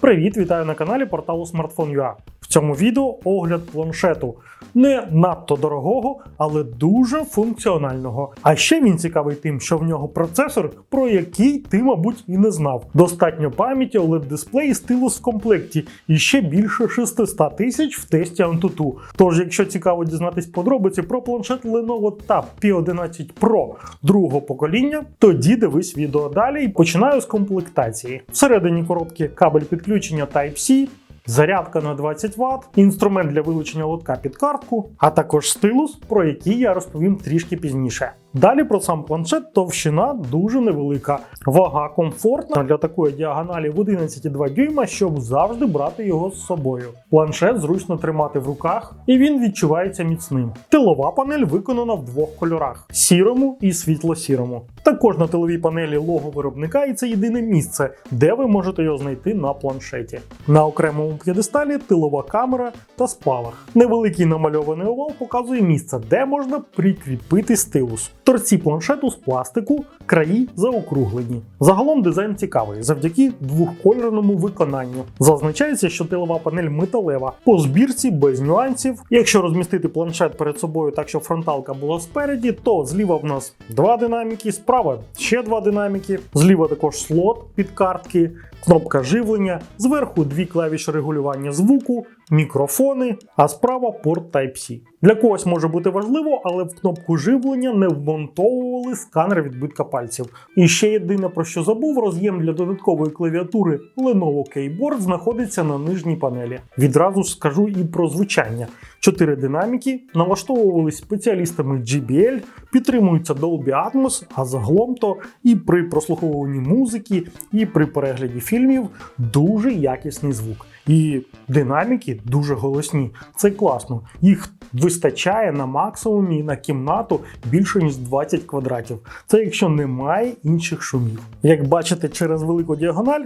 Привіт, вітаю на каналі порталу Smartphone.ua. Цьому відео огляд планшету. Не надто дорогого, але дуже функціонального. А ще він цікавий тим, що в нього процесор, про який ти, мабуть, і не знав. Достатньо пам'яті, oled дисплей і стилус в комплекті, і ще більше 600 тисяч в тесті Antutu. Тож, якщо цікаво дізнатись подробиці про планшет Lenovo Tab P11 Pro другого покоління, тоді дивись відео далі і починаю з комплектації. Всередині коробки кабель підключення Type-C, зарядка на 20 Вт, інструмент для вилучення лотка під картку, а також стилус, про який я розповім трішки пізніше. Далі про сам планшет товщина дуже невелика. Вага комфортна для такої діагоналі в 11,2 дюйма, щоб завжди брати його з собою. Планшет зручно тримати в руках, і він відчувається міцним. Тилова панель виконана в двох кольорах: сірому і світло-сірому. Також на тиловій панелі лого виробника, і це єдине місце, де ви можете його знайти на планшеті. На окремому п'єдесталі тилова камера та спалах. Невеликий намальований овал показує місце, де можна прикріпити стилус. Торці планшету з пластику, краї заокруглені. Загалом дизайн цікавий завдяки двохкольорному виконанню. Зазначається, що тилова панель металева по збірці без нюансів. Якщо розмістити планшет перед собою так, щоб фронталка була спереді, то зліва в нас два динаміки, справа ще два динаміки, зліва також слот під картки, кнопка живлення, зверху дві клавіші регулювання звуку, мікрофони, а справа порт Type-C. Для когось може бути важливо, але в кнопку живлення не вмонтовували сканер відбитка пальців. І ще єдине про що забув, роз'єм для додаткової клавіатури Lenovo Keyboard знаходиться на нижній панелі. Відразу скажу і про звучання. Чотири динаміки налаштовувались спеціалістами GBL, підтримуються Dolby Atmos, а загалом то і при прослуховуванні музики, і при перегляді фільмів дуже якісний звук. І динаміки дуже голосні. Це класно. Їх вистачає на максимумі на кімнату більше ніж 20 квадратів. Це якщо немає інших шумів. Як бачите, через велику діагональ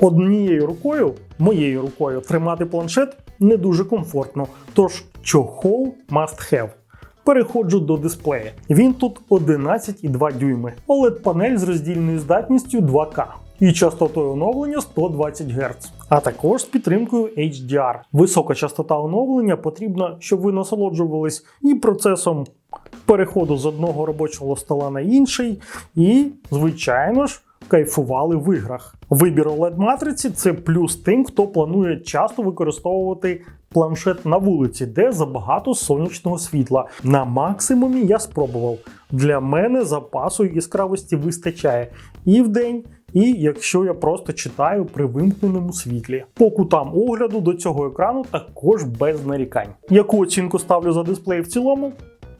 однією рукою, моєю рукою, тримати планшет не дуже комфортно. Тож чохол must have. Переходжу до дисплея. Він тут 11,2 дюйми. oled панель з роздільною здатністю 2К і частотою оновлення 120 Гц, а також з підтримкою HDR. Висока частота оновлення потрібна, щоб ви насолоджувались і процесом переходу з одного робочого стола на інший, і, звичайно ж, кайфували в іграх. Вибір oled матриці це плюс тим, хто планує часто використовувати планшет на вулиці, де забагато сонячного світла. На максимумі я спробував. Для мене запасу яскравості вистачає і вдень, і якщо я просто читаю при вимкненому світлі. По кутам огляду до цього екрану також без нарікань. Яку оцінку ставлю за дисплей в цілому?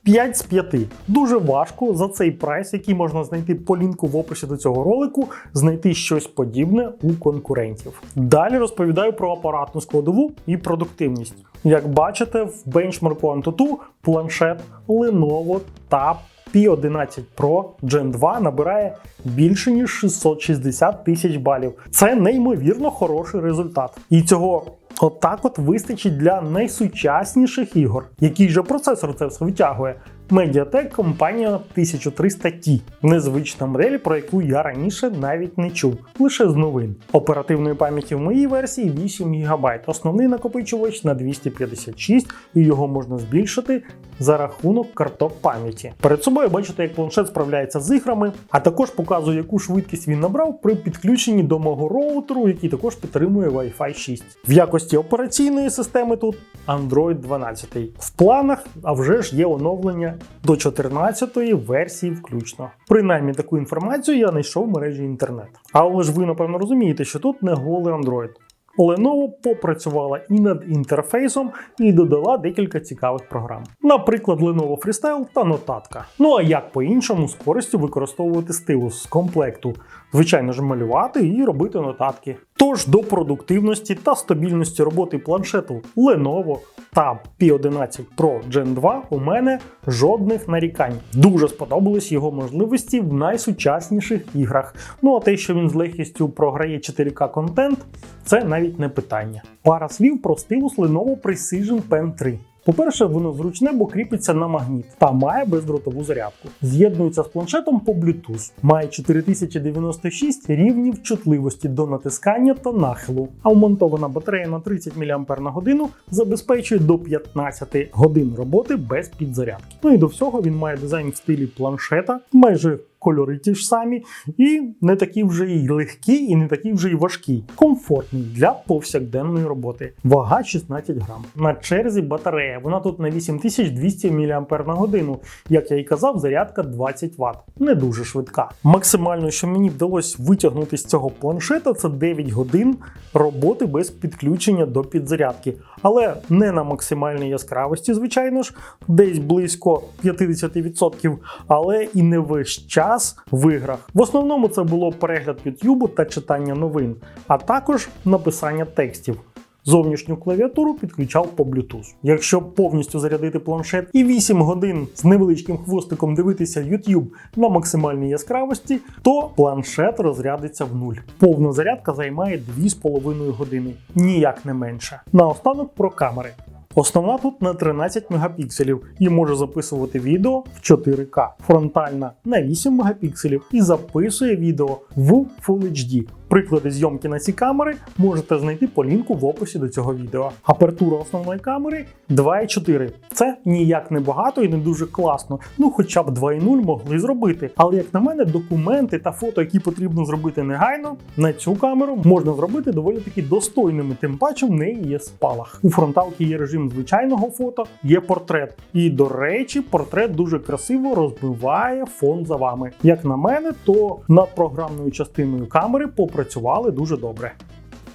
5 з 5. Дуже важко за цей прайс, який можна знайти по лінку в описі до цього ролику, знайти щось подібне у конкурентів. Далі розповідаю про апаратну складову і продуктивність. Як бачите, в бенчмарку Antutu планшет Lenovo Tab P11 Pro Gen 2 набирає більше ніж 660 тисяч балів. Це неймовірно хороший результат. І цього отак от вистачить для найсучасніших ігор. Який же процесор це все витягує? Mediatek компанія 1300T. Незвична модель, про яку я раніше навіть не чув, лише з новин. Оперативної пам'яті в моїй версії 8 ГБ. Основний накопичувач на 256 і його можна збільшити за рахунок карток пам'яті. Перед собою бачите, як планшет справляється з іграми, а також показує, яку швидкість він набрав при підключенні до мого роутеру, який також підтримує Wi-Fi 6. В якості операційної системи тут Android 12. В планах, а вже ж є оновлення до 14-ї версії включно. Принаймні таку інформацію я знайшов в мережі інтернет. Але ж ви напевно розумієте, що тут не голий Android. Lenovo попрацювала і над інтерфейсом і додала декілька цікавих програм. Наприклад, Lenovo Freestyle та нотатка. Ну а як по-іншому з користю використовувати стилус з комплекту, звичайно ж, малювати і робити нотатки. Тож до продуктивності та стабільності роботи планшету Lenovo Tab P11 Pro Gen 2 у мене жодних нарікань. Дуже сподобались його можливості в найсучасніших іграх. Ну а те, що він з легкістю програє 4К контент, це навіть не питання. Пара слів про стилус Lenovo Precision Pen 3. По-перше, воно зручне, бо кріпиться на магніт та має бездротову зарядку. З'єднується з планшетом по Bluetooth. Має 4096 рівнів чутливості до натискання та нахилу. А вмонтована батарея на 30 мАч забезпечує до 15 годин роботи без підзарядки. Ну і до всього він має дизайн в стилі планшета, майже кольори ті ж самі, і не такий вже й легкий, і не такий вже й важкий. Комфортний для повсякденної роботи. Вага 16 грам. На черзі батарея. Вона тут на 8200 мАч. Як я і казав, зарядка 20 Вт. Не дуже швидка. Максимально, що мені вдалося витягнути з цього планшета, це 9 годин роботи без підключення до підзарядки. Але не на максимальній яскравості, звичайно ж, десь близько 50%, але і не весь час в іграх. В основному це було перегляд YouTube та читання новин, а також написання текстів. Зовнішню клавіатуру підключав по Bluetooth. Якщо повністю зарядити планшет і 8 годин з невеличким хвостиком дивитися YouTube на максимальній яскравості, то планшет розрядиться в нуль. Повна зарядка займає 2,5 години, ніяк не менше. Наостанок про камери. Основна тут на 13 мегапікселів і може записувати відео в 4К. Фронтальна на 8 мегапікселів і записує відео в Full HD. Приклади зйомки на ці камери можете знайти по лінку в описі до цього відео. Апертура основної камери 2,4. Це ніяк не багато і не дуже класно. Ну хоча б 2,0 могли зробити. Але як на мене, документи та фото, які потрібно зробити негайно, на цю камеру можна зробити доволі таки достойними. Тим паче в неї є спалах. У фронталки є режим звичайного фото, є портрет. І до речі, портрет дуже красиво розбиває фон за вами. Як на мене, то над програмною частиною камери попрацювали дуже добре.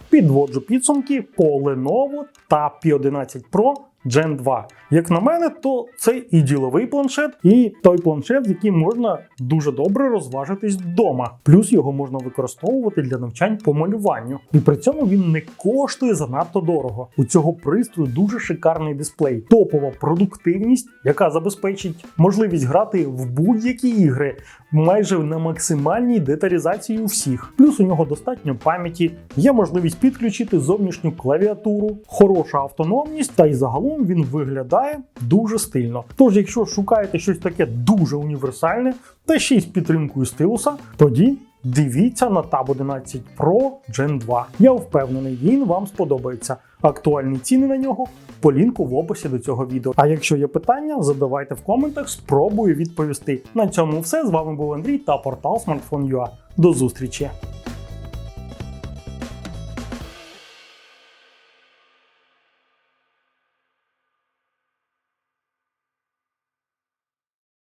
Підводжу підсумки по Lenovo та P11 Pro Gen 2. Як на мене, то це і діловий планшет, і той планшет, з яким можна дуже добре розважитись вдома. Плюс його можна використовувати для навчань по малюванню. І при цьому він не коштує занадто дорого. У цього пристрою дуже шикарний дисплей, топова продуктивність, яка забезпечить можливість грати в будь-які ігри майже на максимальній деталізації у всіх. Плюс у нього достатньо пам'яті, є можливість підключити зовнішню клавіатуру, хороша автономність, та й загалом він виглядає дуже стильно. Тож, якщо шукаєте щось таке дуже універсальне та ще й з підтримкою стилуса, тоді. Дивіться на Tab 11 Pro Gen 2. Я впевнений, він вам сподобається. Актуальні ціни на нього по лінку в описі до цього відео. А якщо є питання, задавайте в коментах, спробую відповісти. На цьому все. З вами був Андрій та портал Smartphone.ua. До зустрічі!